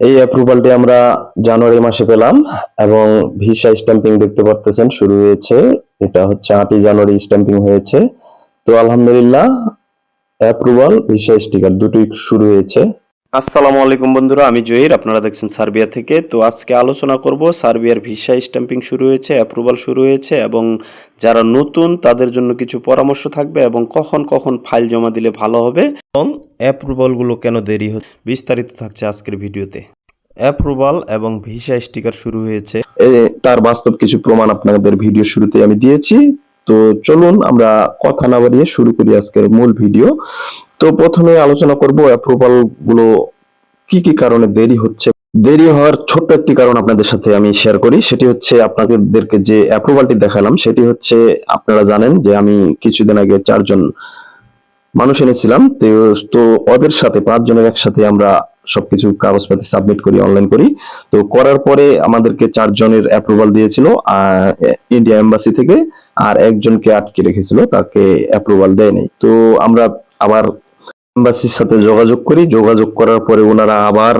এই অ্যাপ্রুভালটি আমরা জানুয়ারি মাসে পেলাম এবং ভিসা স্ট্যাম্পিং দেখতে পারতেছেন, শুরু হয়েছে। এটা হচ্ছে আটই জানুয়ারি স্ট্যাম্পিং হয়েছে। তো আলহামদুলিল্লাহ অ্যাপ্রুভাল ভিসা স্টিকার দুটোই শুরু হয়েছে। আসসালামু আলাইকুম বন্ধুরা, আমি জহির, আপনারা দেখছেন সার্বিয়া থেকে। তো আজকে আলোচনা করব, সার্বিয়ার ভিসা স্ট্যাম্পিং শুরু হয়েছে অ্যাপ্রুভাল শুরু হয়েছে, এবং যারা নতুন, তাদের জন্য কিছু পরামর্শ থাকবে, এবং কখন কখন ফাইল জমা দিলে ভালো হবে, এবং অ্যাপ্রুভালগুলো কেন দেরি হচ্ছে, বিস্তারিত থাকছে আজকের ভিডিওতে। অ্যাপ্রুভাল এবং ভিসা স্টিকার শুরু হয়েছে। তার বাস্তব কিছু প্রমাণ আপনাদের ভিডিও শুরুতে আমি দিয়েছি। তো চলুন আমরা কথা না বাড়িয়ে শুরু করি আজকের মূল ভিডিও। তো প্রথমে আলোচনা করব অ্যাপ্রুভালগুলো কি কি কারণে দেরি হচ্ছে। দেরি হওয়ার ছোট্ট একটি কারণ আপনাদের সাথে আমি শেয়ার করি, সেটি হচ্ছে আপনাদেরকে যে অ্যাপ্রুভালটি দেখালাম, সেটি হচ্ছে আপনারা জানেন যে আমি কিছুদিন আগে চারজন মানুষ এনেছিলাম, তো ওদের সাথে পাঁচজনের একসাথে আমরা সবকিছু কাগজপাতি সাবমিট করি অনলাইন করি। তো করার পরে আমাদেরকে চারজনের অ্যাপ্রুভাল দিয়েছিল ইন্ডিয়া এম্বাসি থেকে, আর একজনকে আটকে রেখেছিল, তাকে অ্যাপ্রুভাল দেয়নি। তো আমরা আবার এম্বাসির সাথে যোগাযোগ করি। যোগাযোগ করার পরে ওনারা আবার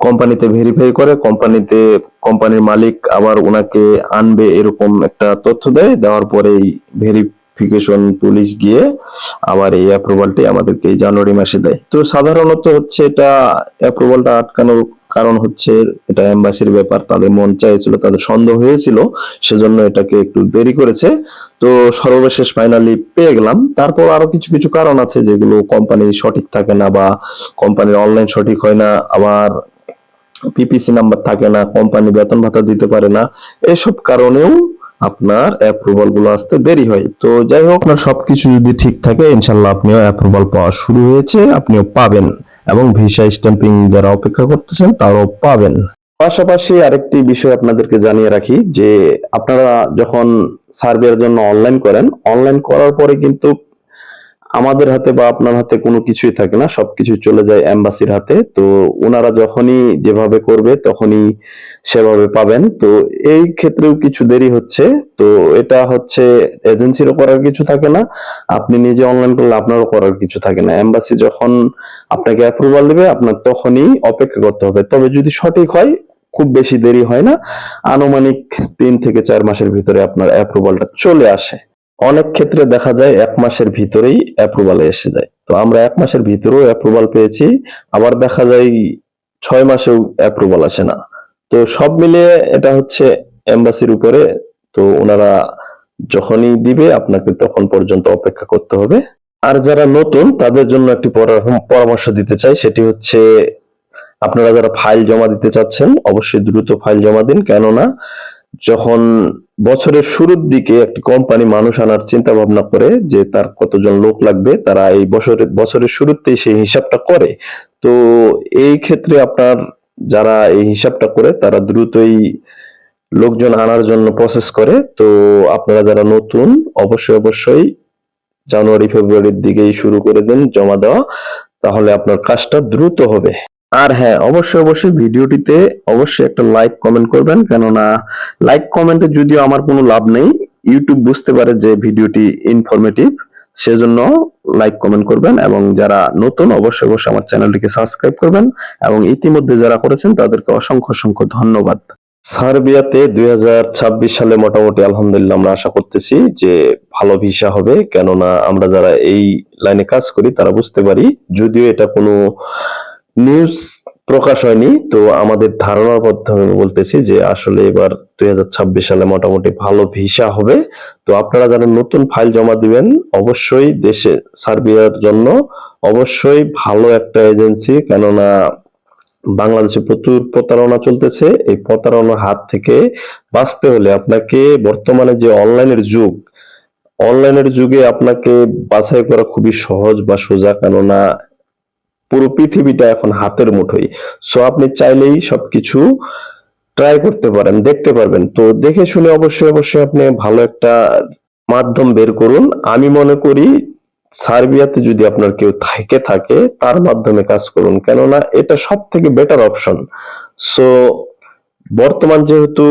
কোম্পানিতে ভেরিফাই করে, কোম্পানিতে, কোম্পানির মালিক আবার ওনাকে আনবে এরকম একটা তথ্য দেয়। দেওয়ার পরেই ভেরিফিকেশন পুলিশ গিয়ে আবার এই অ্যাপ্রুভালটি আমাদেরকে জানুয়ারি মাসে দেয়। তো সাধারণত হচ্ছে এটা অ্যাপ্রুভালটা আটকানোর কারণ হচ্ছে এটা এম্বাসির ব্যাপার, তাদের মন চাইছিল, তাদের সন্দেহ হয়েছিল, সেজন্য এটাকে একটু দেরি করেছে। তো সর্বশেষ ফাইনালি পেয়ে গেলাম। তারপর আরও কিছু কিছু কারণ আছে যেগুলো কোম্পানির সঠিক থাকে না বা কোম্পানির অনলাইন সঠিক হয় না, আবার পিপিসি নাম্বার থাকে না কোম্পানি বেতন ভাতা দিতে পারে না, এসব কারণেও আপনার অ্যাপ্রুভালগুলো আসতে দেরি হয়। তো যাই হোক, আপনার সবকিছু যদি ঠিক থাকে ইনশাল্লাহ আপনিও অ্যাপ্রুভাল পাওয়া শুরু হয়েছে, আপনিও পাবেন। এবং ভিসা স্ট্যাম্পিং যারা অপেক্ষা করতেছেন, তারাও পাবেন। পাশাপাশি আরেকটি বিষয় আপনাদেরকে জানিয়ে রাখি যে, আপনারা যখন সার্ভের জন্য অনলাইন করেন অনলাইন করার পরে কিন্তু আমাদের হাতে বা আপনার হাতে কোনো কিছুই থাকে না, সবকিছু চলে যায় অ্যাম্বাসির হাতে। তো ওনারা যখনই যেভাবে করবে তখনই সেভাবে পাবেন। তো এই ক্ষেত্রেও কিছু দেরি হচ্ছে। তো এটা হচ্ছে এজেন্সিরও করার কিছু থাকে না, আপনি নিজে অনলাইন করলে আপনারও করার কিছু থাকে না। অ্যাম্বাসি যখন আপনাকে অ্যাপ্রুভাল দেবে, আপনার তখনই অপেক্ষা করতে হবে। তবে যদি সঠিক হয়, খুব বেশি দেরি হয় না। আনুমানিক তিন থেকে চার মাসের ভিতরে আপনার অ্যাপ্রুভালটা চলে আসে। অনেক ক্ষেত্রে দেখা যায় এক মাসের ভিতরেই অ্যাপ্রুভাল এসে যায়। তো আমরা এক মাসের ভিতরেও অ্যাপ্রুভাল পেয়েছি, আবার দেখা যায় ছয় মাসেও অ্যাপ্রুভাল আসে না। তো সব মিলিয়ে এটা হচ্ছে এম্বাসির উপরে, তো ওনারা যখনই দিবে, আপনাকে তখন পর্যন্ত অপেক্ষা করতে হবে। আর যারা নতুন, তাদের জন্য একটি পরা- পরামর্শ দিতে চাই, সেটি হচ্ছে আপনারা যারা ফাইল জমা দিতে চাচ্ছেন, অবশ্যই দ্রুত ফাইল জমা দিন। কেননা যখন বছরের শুরুর দিকে একটি কোম্পানি মানুষ আনার চিন্তা ভাবনা করে যে তার কতজন লোক লাগবে, তারা এই বছরের বছরের শুরুতেই সেই হিসাবটা করে। তো এই ক্ষেত্রে আপনার যারা এই হিসাবটা করে, তারা দ্রুতই লোকজন আনার জন্য প্রসেস করে। তো আপনারা যারা নতুন, অবশ্যই অবশ্যই জানুয়ারি, ফেব্রুয়ারির দিকেই শুরু করে দিন জমা দেওয়া, তাহলে আপনার কাজটা দ্রুত হবে। আর হ্যাঁ অবশ্যই অবশ্যই ভিডিওটিতে অবশ্যই একটা লাইক কমেন্ট করবেন, কেননা লাইক কমেন্টে যদিও আমার কোনো লাভ নেই ইউটিউব বুঝতে পারে যে ভিডিওটি ইনফরমেটিভ সেজন্য লাইক কমেন্ট করবেন এবং যারা নতুন অবশ্যই অবশ্যই আমার চ্যানেলটিকে সাবস্ক্রাইব করবেন এবং ইতিমধ্যে যারা করেছেন তাদেরকে অসংখ্য অসংখ্য ধন্যবাদ। সার্বিয়াতে দুই হাজার ছাব্বিশ সালে মোটামুটি আলহামদুলিল্লাহ আমরা আশা করতেছি যে ভালো ভিসা হবে, কেননা আমরা যারা এই লাইনে কাজ করি তারা বুঝতে পারি, যদিও এটা কোনো নিউজ প্রকাশ হয়নি, তো আমাদের ধারণার মাধ্যমে বলতেছি যে আসলে এবার দু হাজার ছাব্বিশ সালে মোটামুটি ভালো ভিসা হবে। তো আপনারা যারা নতুন ফাইল জমা দিবেন, অবশ্যই দেশে সার্বিয়ার জন্য অবশ্যই ভালো একটা এজেন্সি কেননা বাংলাদেশে প্রচুর প্রতারণা চলতেছে। এই প্রতারণার হাত থেকে বাঁচতে হলে আপনাকে বর্তমানে যে অনলাইনের যুগ, অনলাইনের যুগে আপনাকে বাছাই করা খুবই সহজ বা সোজা, কেননা পুরো পৃথিবীটা এখন হাতের মুঠোয়। সো আপনি চাইলেই সবকিছু ট্রাই করতে পারেন, দেখতে পারবেন। তো দেখে শুনে অবশ্যই অবশ্যই আপনি ভালো একটা মাধ্যম বের করুন। আমি মনে করি সার্বিয়াতে যদি আপনার কেউ থেকে, থাকে, তার মাধ্যমে কাজ করুন। কেননা এটা সব থেকে বেটার অপশন সো বর্তমান যেহেতু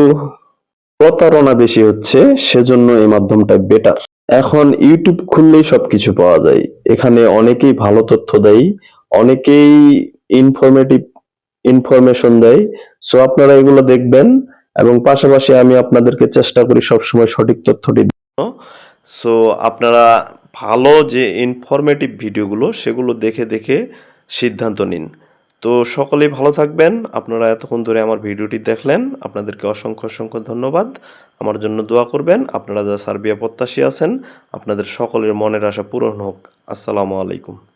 প্রতারণা বেশি হচ্ছে, সেজন্য এই মাধ্যমটা বেটার এখন ইউটিউব খুললেই সবকিছু পাওয়া যায়। এখানে অনেকেই ভালো তথ্য দেয়। অনেকেই ইনফরমেটিভ ইনফরমেশন দেয়। সো আপনারা এগুলো দেখবেন এবং পাশাপাশি আমি আপনাদেরকে চেষ্টা করি সবসময় সঠিক তথ্যটি সো আপনারা ভালো যে ইনফরমেটিভ ভিডিওগুলো, সেগুলো দেখে দেখে সিদ্ধান্ত নিন। তো, সকলেই ভালো থাকবেন। আপনারা এতক্ষণ ধরে আমার ভিডিওটি দেখলেন। আপনাদেরকে অসংখ্য অসংখ্য ধন্যবাদ। আমার জন্য দোয়া করবেন। আপনারা যারা সার্বিয়া প্রত্যাশী আছেন, আপনাদের সকলের মনের আশা পূরণ হোক। আসসালামু আলাইকুম।